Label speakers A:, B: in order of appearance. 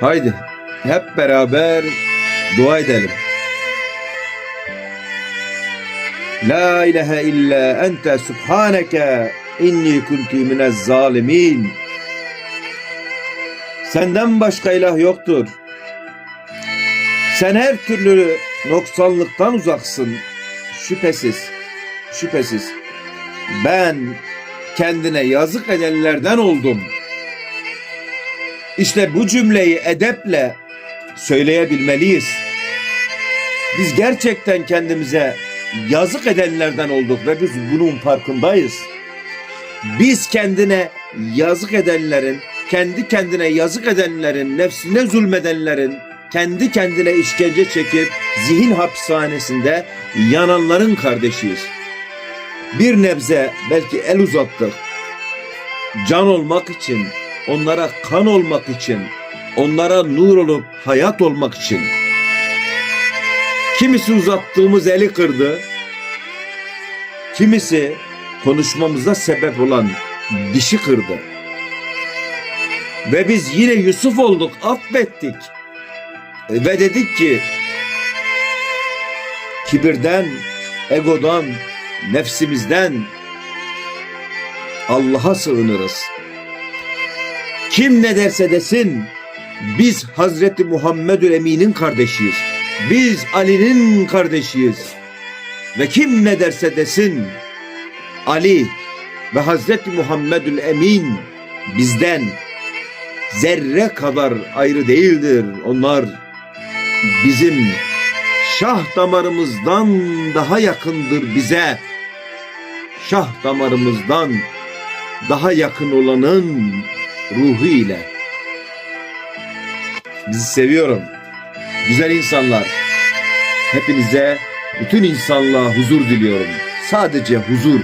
A: Haydi hep beraber dua edelim. La ilahe illa ente subhaneke inni kuntu minez zalimin. Senden başka ilah yoktur. Sen her türlü noksanlıktan uzaksın. Şüphesiz, şüphesiz. Ben kendine yazık edenlerden oldum. İşte bu cümleyi edeple söyleyebilmeliyiz. Biz gerçekten kendimize yazık edenlerden olduk ve biz bunun farkındayız. Biz kendine yazık edenlerin, kendi kendine yazık edenlerin, nefsine zulmedenlerin, kendi kendine işkence çekip zihin hapishanesinde yananların kardeşiyiz. Bir nebze belki el uzattık. Can olmak için, onlara kan olmak için, onlara nur olup hayat olmak için. Kimisi uzattığımız eli kırdı. Kimisi konuşmamıza sebep olan dişi kırdı. Ve biz yine Yusuf olduk, affettik. Ve dedik ki kibirden, egodan, nefsimizden Allah'a sığınırız. Kim ne derse desin biz Hazreti Muhammedül Emin'in kardeşiyiz. Biz Ali'nin kardeşiyiz. Ve kim ne derse desin Ali ve Hazreti Muhammedül Emin bizden zerre kadar ayrı değildir. Onlar bizim şah damarımızdan daha yakındır bize. Şah damarımızdan daha yakın olanın ruhu ile. Bizi seviyorum. Güzel insanlar. Hepinize, bütün insanlığa huzur diliyorum. Sadece huzur.